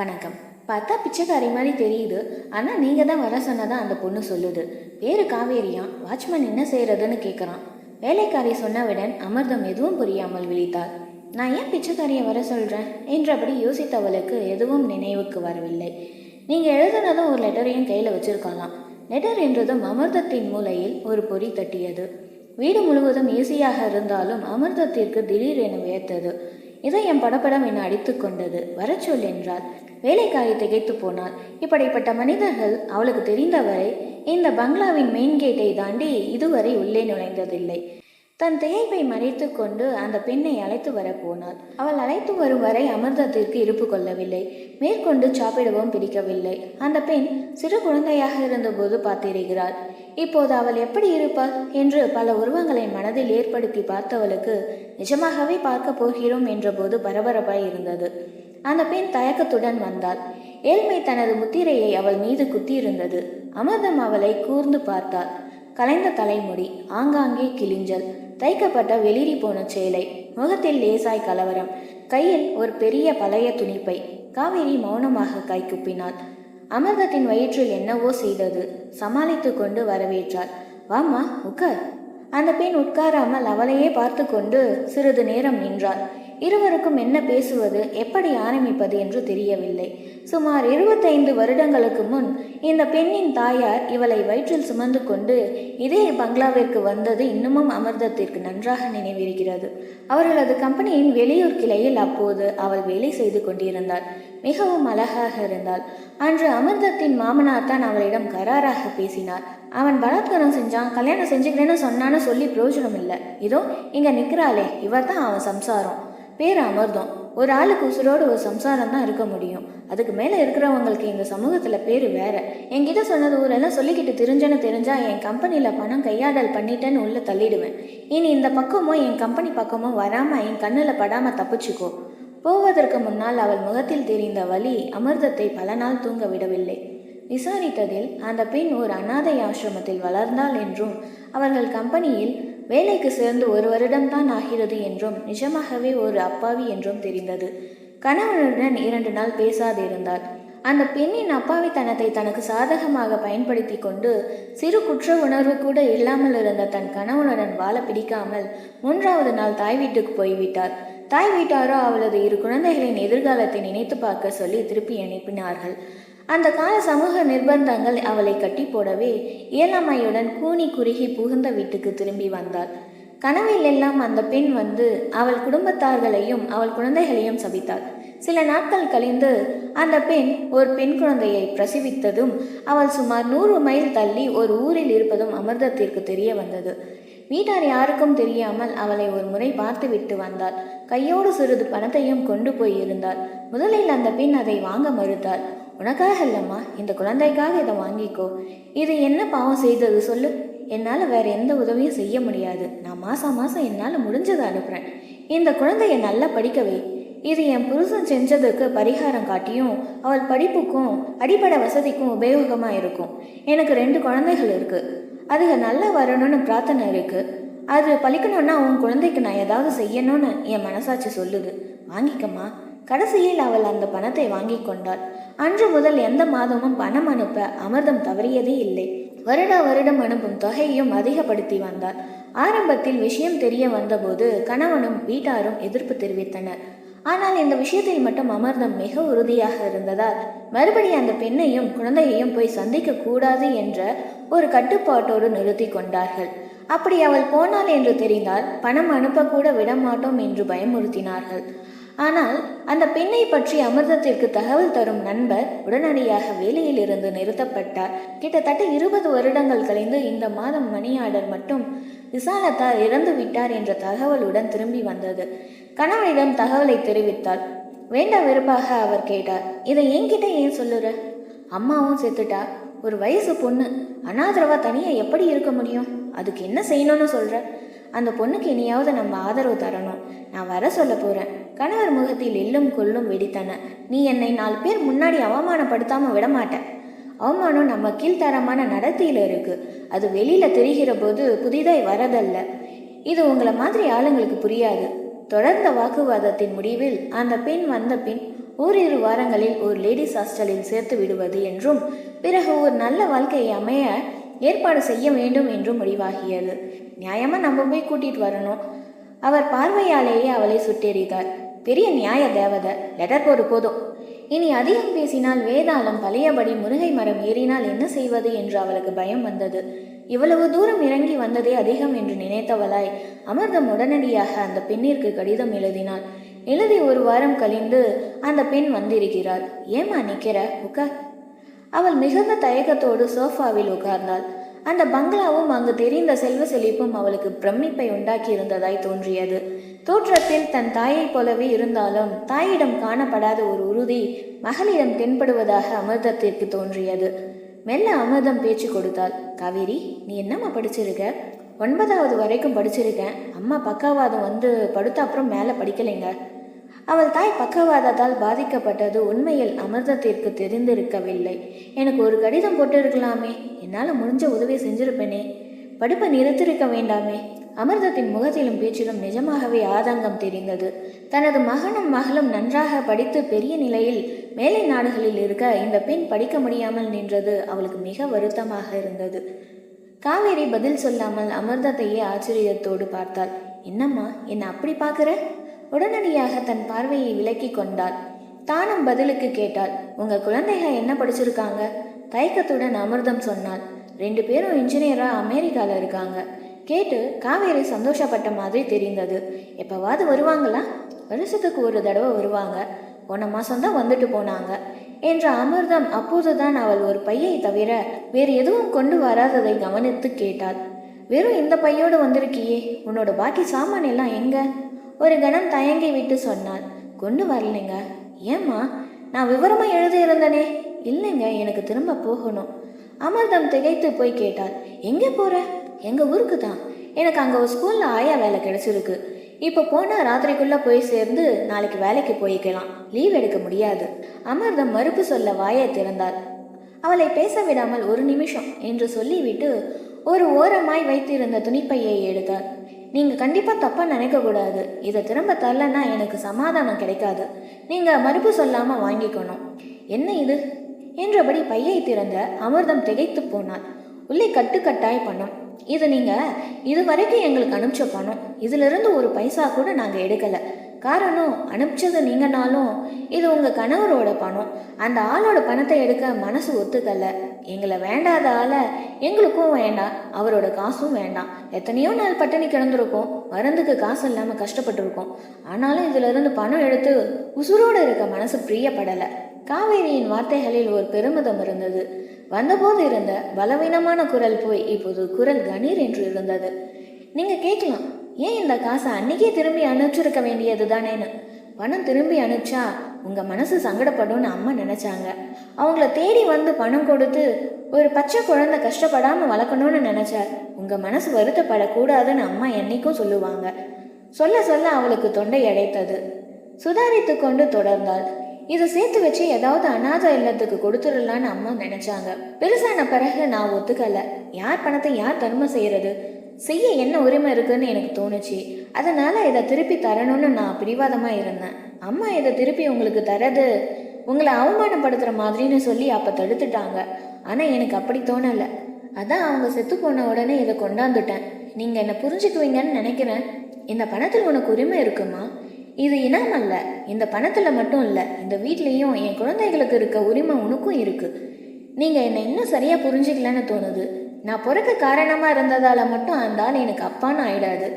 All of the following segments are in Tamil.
வணக்கம். பார்த்தா பிச்சைக்காரி மாதிரி தெரியுது. ஆனால் நீங்கள் தான் வர சொன்னதான் அந்த பொண்ணு சொல்லுது. பேரு காவேரியா? வாட்ச்மேன் என்ன செய்கிறதுன்னு கேட்குறான் வேலைக்காரி சொன்னவுடன் அமிர்தம் எதுவும் புரியாமல் விழித்தாள். நான் ஏன் பிச்சைக்காரியை வர சொல்கிறேன் என்றபடி யோசித்தவளுக்கு எதுவும் நினைவுக்கு வரவில்லை. நீங்கள் எழுதுனதும் ஒரு லெட்டரையும் கையில் வச்சுருக்கலாம். லெட்டர் என்றதும் அமிர்தத்தின் மூலையில் ஒரு பொறி தட்டியது. வீடு முழுவதும் ஈஸியாக இருந்தாலும் அமிர்தத்திற்கு திடீரென வியர்த்தது இதயம் படபடம் என அடித்து கொண்டது. வரச்சொல் சொல் என்றாள். வேலைக்காரி திகைத்து போனாள். இப்படிப்பட்ட மனிதர்கள் அவளுக்கு தெரிந்தவரை இந்த பங்களாவின் மெயின் கேட்டை தாண்டி இதுவரை உள்ளே நுழைந்ததில்லை. தன் திகைப்பை மறைத்து கொண்டு அந்த பெண்ணை அழைத்து வர போனாள். அவள் அழைத்து வரும் வரை அமிர்தத்திற்கு இருப்பு கொள்ளவில்லை. மேற்கொண்டு சாப்பிடவும் பிடிக்கவில்லை. அந்த பெண் சிறு குழந்தையாக இருந்தபோது பார்த்திருக்கிறாள். இப்போது அவள் எப்படி இருப்பாள்? என்று பல உருவங்களை மனதில் ஏற்படுத்தி பார்த்தவளுக்கு நிஜமாகவே பார்க்க போகிறோம் என்றபோது பரபரப்பாய் இருந்தது. அந்த பெண் தயக்கத்துடன் வந்தாள். ஏழ்மை தனது முத்திரையை அவள் மீது குத்தியிருந்தது. அமிர்தம் அவளை கூர்ந்து பார்த்தாள். கலைந்த தலைமுடி ஆங்காங்கே கிழிஞ்சல். தைக்கப்பட்ட வெளிரி போன சேலை. முகத்தில் லேசாய் கலவரம். கையில் ஒரு பெரிய பழைய துணிப்பை. காவேரி மௌனமாக கைக்குப்பினாள் அமிர்தத்தின் வயிற்றில் என்னவோ செய்தது. சமாளித்து கொண்டு வரவேற்றாள். வாம்மா உட்கார் அந்த பெண் உட்காராமல் அவளையே பார்த்து கொண்டு சிறிது நேரம் நின்றாள். இருவருக்கும் என்ன பேசுவது எப்படி ஆரம்பிப்பது என்று தெரியவில்லை. சுமார் இருபத்தைந்து வருடங்களுக்கு முன் இந்த பெண்ணின் தாயார் இவளை வயிற்றில் சுமந்து கொண்டு இதே பங்களாவிற்கு வந்தது இன்னமும் அமிர்தத்திற்கு நன்றாக நினைவிருக்கிறது. அவர்களது கம்பெனியின் வெளியூர் கிளையில் அப்போது அவள் வேலை செய்து கொண்டிருந்தாள். மிகவும் அழகாக இருந்தாள். அன்று அமிர்தத்தின் மாமனார் தான் அவளிடம் கராராக பேசினார். அவன் பலாத்காரம் செஞ்சான் கல்யாணம் செஞ்சுக்கிறேன்னு சொன்னான்னு சொல்லி பிரயோஜனம் இல்லை இதோ இங்கே நிற்கிறாளே இவர் தான் அவன் சம்சாரம். பேர் அமிர்தம். ஒரு ஆளுக்கு உசுரோடு ஒரு சம்சாரம் தான் இருக்க முடியும். அதுக்கு மேலே இருக்கிறவங்களுக்கு இந்த சமூகத்தில் பேர் வேற. என்கிட்ட சொன்னது ஊரெல்லாம் சொல்லிக்கிட்டு தெரிஞ்சேன்னு தெரிஞ்சால் என் கம்பெனியில் பணம் கையாடல் பண்ணிட்டேன்னு உள்ளே தள்ளிடுவேன். இனி இந்த பக்கமோ என் கம்பெனி பக்கமோ வராமல் என் கண்ணில் படாமல் தப்பிச்சுக்கோ. போவதற்கு முன்னால் அவள் முகத்தில் தெரிந்த வலி அமிர்தத்தை பல நாள் தூங்க விடவில்லை. விசாரித்ததில் அந்த பெண் ஒரு அனாதை ஆசிரமத்தில் வளர்ந்தாள் என்றும் அவர்கள் கம்பெனியில் வேலைக்கு சேர்ந்து ஒரு வருடம்தான் ஆகிறது என்றும் நிஜமாகவே ஒரு அப்பாவி என்றும் தெரிந்தது. கணவனுடன் இரண்டு நாள் பேசாதிருந்தாள். அந்த பெண்ணின் அப்பாவித்தனத்தை தனக்கு சாதகமாக பயன்படுத்தி கொண்டு சிறு குற்ற உணர்வு கூட இல்லாமல் இருந்த தன் கணவனுடன் வாழ பிடிக்காமல் மூன்றாவது நாள் தாய் வீட்டுக்கு போய்விட்டார். தாய் வீட்டாரோ அவளது இரு குழந்தைகளின் எதிர்காலத்தை நினைத்து பார்க்க சொல்லி திருப்பி அனுப்பினார்கள். அந்த கால சமூக நிர்பந்தங்கள் அவளை கட்டி போடவே இயலாமையுடன் கூனி குறுகி புகுந்த வீட்டுக்கு திரும்பி வந்தாள். கனவில் எல்லாம் அந்த பெண் வந்து அவள் குடும்பத்தார்களையும் அவள் குழந்தைகளையும் சபித்தாள். சில நாட்கள் கழிந்து அந்த பெண் ஒரு பெண் குழந்தையை பிரசவித்ததும் அவள் சுமார் நூறு மைல் தள்ளி ஒரு ஊரில் இருப்பதும் அமிர்தத்திற்கு தெரிய வந்தது. வீட்டார் யாருக்கும் தெரியாமல் அவளை ஒரு முறை பார்த்துவிட்டு வந்தாள். கையோடு சிறிது பணத்தையும் கொண்டு போய் இருந்தாள். முதலில் அந்த பெண் அதை வாங்க மறுத்தாள். உனக்காக இல்லைம்மா இந்த குழந்தைக்காக இதை வாங்கிக்கோ. இது என்ன பாவம் செய்தது சொல்லு. என்னால் வேற எந்த உதவியும் செய்ய முடியாது. நான் மாதம் மாதம் என்னால் முடிஞ்சதை அனுப்புகிறேன் இந்த குழந்தைய நல்லா படிக்கவே இது என் புருஷன் செஞ்சதுக்கு பரிகாரம் காட்டியும் அவள் படிப்புக்கும் அடிப்படை வசதிக்கும் உபயோகமாக இருக்கும். எனக்கு ரெண்டு குழந்தைகள் இருக்குது அதுக நல்லா வரணும்னு பிரார்த்தனை இருக்குது அது பழிக்கணும்னா உன் குழந்தைக்கு நான் ஏதாவது செய்யணும்னு என் மனசாட்சி சொல்லுது. வாங்கிக்கம்மா. கடைசியில் அவள் அந்த பணத்தை வாங்கி கொண்டாள். அன்று முதல் எந்த மாதமும் பணம் அனுப்ப அமிர்தம் தவறியதே இல்லை. வருட வருடம் அனுப்பும் தொகையையும் அதிகப்படுத்தி வந்தார் ஆரம்பத்தில் விஷயம் தெரிய வந்தபோது கணவனும் வீட்டாரும் எதிர்ப்பு தெரிவித்தனர். ஆனால் இந்த விஷயத்தில் மட்டும் அமர்தம் மிக உறுதியாக இருந்ததால் மறுபடி அந்த பெண்ணையும் குழந்தையையும் போய் சந்திக்க கூடாது என்ற ஒரு கட்டுப்பாட்டோடு நிறுத்தி கொண்டார்கள். அப்படி அவள் போனாள் என்று தெரிந்தால் பணம் அனுப்பக்கூட விடமாட்டோம் என்று பயமுறுத்தினார்கள். ஆனால் அந்த பெண்ணை பற்றி அமிர்தத்திற்கு தகவல் தரும் நண்பர் உடனடியாக வேலையில் இருந்து நிறுத்தப்பட்டார். கிட்டத்தட்ட இருபது வருடங்கள் கழிந்து இந்த மாதம் மணியாடர் மட்டும் விசாலத்தார் இறந்து விட்டார் என்ற தகவலுடன் திரும்பி வந்தது. கணவனிடம் தகவலை தெரிவித்தாள் வேண்டா வெறுப்பாக அவர் கேட்டார். இதை என்கிட்ட ஏன் சொல்லுற? அம்மாவும் செத்துட்டா? ஒரு வயசு பொண்ணு. அனாதரவா தனியா எப்படி இருக்க முடியும்? அதுக்கு என்ன செய்யணும்னு சொல்ற? அந்த பொண்ணுக்கு இனியாவது நம்ம ஆதரவு தரணும். நான் வர சொல்ல போகிறேன் கணவர் முகத்தில் எள்ளும் கொள்ளும் வெடித்தன. நீ என்னை நாலு பேர் முன்னாடி அவமானப்படுத்தாமல் விட மாட்டேன் அவமானம் நம்ம கீழ்த்தரமான நடத்தையில் இருக்குது அது வெளியில் தெரிகிற போது புதிதாய் வரதல்ல. இது உங்களை மாதிரி ஆளுங்களுக்கு புரியாது. தொடர்ந்த வாக்குவாதத்தின் முடிவில் அந்த பெண் வந்த பின் ஓரிரு வாரங்களில் ஒரு லேடிஸ் ஹாஸ்டலில் சேர்த்து விடுவது என்றும் பிறகு ஒரு நல்ல வாழ்க்கையை அமைய ஏற்பாடு செய்ய வேண்டும் என்றும் முடிவாகியது. நியாயமா நம்ம போய் கூட்டிட்டு வரணும். அவர் பார்வையாலேயே அவளை சுட்டெறிந்தார் பெரிய நியாய தேவதை லெட்டர் போடு போதும். இனி அதிகம் பேசினால் வேதாளம் பழையபடி முருகை மரம் ஏறினால் என்ன செய்வது என்று அவளுக்கு பயம் வந்தது. இவ்வளவு தூரம் இறங்கி வந்ததே அதிகம் என்று நினைத்தவளாய் அமிர்தம் உடனடியாக அந்த பெண்ணிற்கு கடிதம் எழுதினாள். எழுதி ஒரு வாரம் கழிந்து அந்த பெண் வந்திருக்கிறாள். ஏமா நிற்கிற உட்கார். அவள் மிகுந்த தயக்கத்தோடு சோஃபாவில் உட்கார்ந்தாள். அந்த பங்களாவும் அங்கு தெரிந்த செல்வ செழிப்பும் அவளுக்கு பிரமிப்பை உண்டாக்கி இருந்ததாய் தோன்றியது. தோற்றத்தில் தன் தாயைப் போலவே இருந்தாலும் தாயிடம் காணப்படாத ஒரு உறுதி மகளிடம் தென்படுவதாக அமிர்தத்திற்கு தோன்றியது. மெல்ல அமிர்தம் பேச்சு கொடுத்தாள். காவேரி நீ என்னம்மா படிச்சிருக்க? ஒன்பதாவது வரைக்கும் படிச்சிருக்கேன். அம்மா பக்காவாதம் வந்து படுத்த அப்புறம் மேலே படிக்கலைங்க. அவள் தாய் பக்கவாதத்தால் பாதிக்கப்பட்டது உண்மையில் அமிர்தத்திற்கு தெரிந்திருக்கவில்லை. எனக்கு ஒரு கடிதம் போட்டிருக்கலாமே. என்னால் முடிஞ்ச உதவி செஞ்சிருப்பேனே. படிப்பை நிறுத்திருக்க வேண்டாமே. அமிர்தத்தின் முகத்திலும் பேச்சிலும் நிஜமாகவே ஆதங்கம் தெரிந்தது. தனது மகனும் மகளும் நன்றாக படித்து பெரிய நிலையில் மேலை நாடுகளில் இருக்க இந்த பெண் படிக்க முடியாமல் நின்றது அவளுக்கு மிக வருத்தமாக இருந்தது. காவேரி பதில் சொல்லாமல் அமிர்தத்தையே ஆச்சரியத்தோடு பார்த்தாள். என்னம்மா என்ன அப்படி பார்க்குற? உடனடியாக தன் பார்வையை விலக்கி கொண்டாள். தானும் பதிலுக்கு கேட்டாள் உங்க குழந்தைங்க என்ன படிச்சிருக்காங்க? தயக்கத்துடன் அமிர்தம் சொன்னாள். ரெண்டு பேரும் இன்ஜினியரா அமெரிக்கால இருக்காங்க. கேட்டு காவேரி சந்தோஷப்பட்ட மாதிரி தெரிந்தது. எப்பவாவது வருவாங்களா? வருஷத்துக்கு ஒரு தடவை வருவாங்க. போன மாசம்தான் வந்துட்டு போனாங்க. என்ற அமிர்தம் அப்போதுதான் அவள் ஒரு பையை தவிர வேறு எதுவும் கொண்டு வராததை கவனித்து கேட்டாள். வெறும் இந்த பையோடு வந்திருக்கியே. உன்னோட பாக்கி சாமான் எல்லாம் எங்கே? ஒரு கணம் தயங்கி விட்டு சொன்னாள். கொண்டு வரலைங்க. ஏம்மா? நான் விவரமாக எழுதியிருந்தனே. இல்லைங்க எனக்கு திரும்ப போகணும். அமிர்தம் திகைத்து போய் கேட்டாள். எங்கே போகிற எங்கள் ஊருக்கு தான். எனக்கு அங்கே ஒரு ஸ்கூலில் ஆயா வேலை கிடச்சிருக்கு. இப்போ போனால் ராத்திரிக்குள்ளே போய் சேர்ந்து நாளைக்கு வேலைக்கு போய்க்கலாம். லீவ் எடுக்க முடியாது. அமிர்தம் மறுப்பு சொல்ல வாயை திறந்தாள். அவளை பேச விடாமல் ஒரு நிமிஷம் என்று சொல்லிவிட்டு ஒரு ஓரமாய் வைத்திருந்த துணிப்பையை எடுத்தார் நீங்கள் கண்டிப்பாக தப்பாக நினைக்கக்கூடாது இதை திரும்ப தரலன்னா எனக்கு சமாதானம் கிடைக்காது. நீங்கள் மறுப்பு சொல்லாமல் வாங்கிக்கணும். என்ன இது? என்றபடி பையை திறந்த அமிர்தம் திகைத்து போனார் உள்ளே கட்டுக்கட்டாய் பணம். இது நீங்கள் இது வரைக்கும் எங்களுக்கு அனுப்பிச்ச பணம். இதிலிருந்து ஒரு பைசா கூட நாங்கள் எடுக்கலை. காரணம் அனுப்பிச்சது நீங்கனாலும் இது உங்கள் கணவரோட பணம். அந்த ஆளோட பணத்தை எடுக்க மனசு ஒத்துக்கலை. எங்களை வேண்டாத ஆளை எங்களுக்கும் வேண்டாம் அவரோட காசும் வேண்டாம். எத்தனையோ நாள் பட்டினி கிடந்திருக்கோம். மருந்துக்கு காசு இல்லாமல் கஷ்டப்பட்டுருக்கோம். ஆனாலும் இதிலிருந்து பணம் எடுத்து உசுரோடு இருக்க மனசு பிரியப்படலை. காவேரியின் வார்த்தைகளில் ஒரு பெருமிதம் இருந்தது. வந்தபோது இருந்த பலவீனமான குரல் போய் இப்போது குரல் கணீர் என்று இருந்தது. நீங்கள் கேட்கலாம் ஏன் இந்த காசை அன்னைக்கே திரும்பி அனுப்பிச்சிருக்க வேண்டியது தானேன்னு பணம் திரும்பி அனுப்பிச்சா உங்கள் மனசு சங்கடப்படும்னு அம்மா நினச்சாங்க. அவங்கள தேடி வந்து பணம் கொடுத்து ஒரு பச்சை குழந்தை கஷ்டப்படாமல் வளர்க்கணும்னு நினச்சார். உங்கள் மனசு வருத்தப்படக்கூடாதுன்னு அம்மா என்னைக்கும் சொல்லுவாங்க. சொல்ல சொல்ல அவளுக்கு தொண்டை அடைத்தது. சுதாரித்து கொண்டு தொடர்ந்தாள். இதை சேர்த்து வச்சு ஏதாவது அநாத இல்லத்துக்கு கொடுத்துடலான்னு அம்மா நினைச்சாங்க. பெருசான பிறகு நான் ஒத்துக்கல. யார் பணத்தை யார் தர்மம் செய்யறது? செய்ய என்ன உரிமை இருக்குன்னு எனக்கு தோணுச்சு. அதனால் இதை திருப்பி தரணும்னு நான் பிடிவாதமாக இருந்தேன். அம்மா இதை திருப்பி உங்களுக்கு தரது உங்களை அவமானப்படுத்துகிற மாதிரின்னு சொல்லி அப்போ தடுத்துட்டாங்க. ஆனால் எனக்கு அப்படி தோணலை. அதான் அவங்க செத்து போன உடனே இதை கொண்டாந்துட்டேன். நீங்கள் என்னை புரிஞ்சுக்குவீங்கன்னு நினைக்கிறேன். இந்த பணத்தில் உனக்கு உரிமை இருக்குமா? இது இனம் அல்ல. இந்த பணத்தில் மட்டும் இல்லை இந்த வீட்லேயும் என் குழந்தைகளுக்கு இருக்க உரிமை உனக்கும் இருக்குது நீங்கள் என்னை இன்னும் சரியாக புரிஞ்சுக்கலன்னு தோணுது. நான் பிறக்க காரணமாக இருந்ததால் மட்டும் அந்த ஆள் எனக்கு அப்பான்னு ஆயிடாது.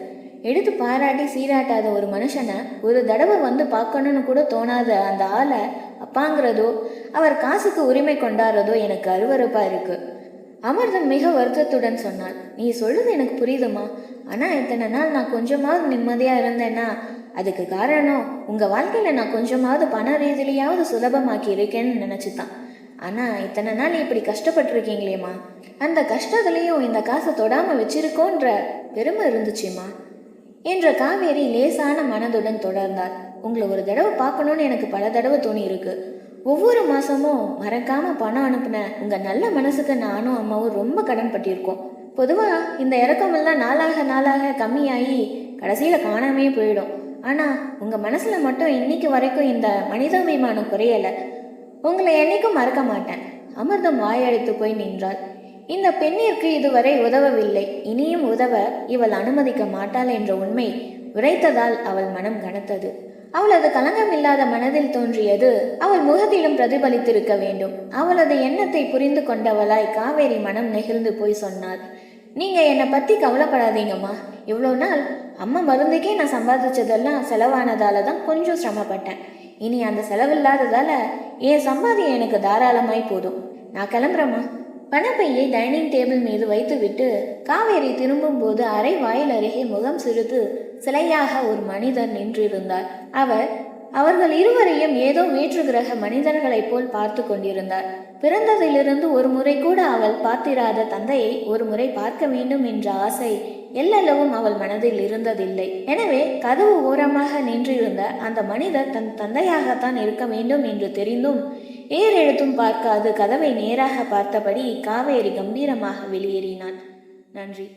எடுத்து பாராட்டி சீராட்டாத ஒரு மனுஷனை ஒரு தடவை வந்து பார்க்கணும்னு கூட தோணாத அந்த ஆளை அப்பாங்கிறதோ அவர் காசுக்கு உரிமை கொண்டாடுறதோ எனக்கு அருவறுப்பாக இருக்குது அமிர்தம் மிக வருத்தத்துடன் சொன்னாள். நீ சொல்லுது எனக்கு புரியுதுமா ஆனால் இத்தனை நாள் நான் கொஞ்சமாவது நிம்மதியாக இருந்தேன்னா அதுக்கு காரணம் உங்கள் வாழ்க்கையில் நான் கொஞ்சமாவது பண ரீதியிலையாவது சுலபமாக்கி இருக்கேன்னு நினைச்சுதான். ஆனால் இத்தனை நாள் இப்படி கஷ்டப்பட்டிருக்கீங்களேம்மா. அந்த கஷ்டத்துலேயும் இந்த காசை தொடாமல் வச்சிருக்கோன்ற பெருமை இருந்துச்சுமா என்ற காவேரி லேசான மனதுடன் தொடர்ந்தார் உங்களை ஒரு தடவை பார்க்கணும்னு எனக்கு பல தடவை தோணி இருக்கு. ஒவ்வொரு மாதமும் மறக்காம பணம் அனுப்புன உங்கள் நல்ல மனசுக்கு நானும் அம்மாவும் ரொம்ப கடன் பட்டிருக்கோம். பொதுவாக இந்த இறக்கமெல்லாம் நாளாக நாளாக கம்மியாகி கடைசியில் காணாமே போயிடும். ஆனால் உங்கள் மனசில் மட்டும் இன்னைக்கு வரைக்கும் இந்த மனிதாபிமானம் குறையலை. உங்களை என்னைக்கும் மறக்க மாட்டேன். அமிர்தம் வாயடித்து போய் நின்றாள். இந்த பெண்ணிற்கு இதுவரை உதவவில்லை. இனியும் உதவ இவள் அனுமதிக்க மாட்டாள் என்ற உண்மை உரைத்ததால் அவள் மனம் கனத்தது. அவளது கலங்கமில்லாத மனதில் தோன்றியது அவள் முகத்திலும் பிரதிபலித்திருக்க வேண்டும். அவளது எண்ணத்தை புரிந்து கொண்டவளாய் காவேரி மனம் நெகிழ்ந்து போய் சொன்னாள். நீங்க என்னை பத்தி கவலைப்படாதீங்கம்மா. இவ்வளோ நாள் அம்மா மருந்துக்கே நான் சம்பாதிச்சதெல்லாம் செலவானதால தான் கொஞ்சம் சிரமப்பட்டேன். இனி அந்த செலவில்லாததால என் சம்பாதியம் எனக்கு தாராளமாய் போதும். நான் கிளம்புறேம்மா. பணப்பையை டைனிங் டேபிள் மீது வைத்துவிட்டு காவேரி திரும்பும்போது அரை வாயில் அருகே முகம் சிறிது சிலையாக ஒரு மனிதர் நின்றிருந்தார். அவர் அவர்கள் இருவரையும் ஏதோ வேற்று கிரக மனிதர்களைப் போல் பார்த்து கொண்டிருந்தார். பிறந்ததிலிருந்து ஒரு முறை கூட அவள் பார்த்திராத தந்தையை ஒரு முறை பார்க்க வேண்டும் என்ற ஆசை எல்லளவும் அவள் மனதில் இருந்ததில்லை. எனவே கதவு ஓரமாக நின்றிருந்த அந்த மனிதர் தன் தந்தையாகத்தான் இருக்க வேண்டும் என்று தெரிந்தும் ஏர் எழுத்தும் பார்க்காது கதவை நேராக பார்த்தபடி காவேரி கம்பீரமாக வெளியேறினான். நன்றி.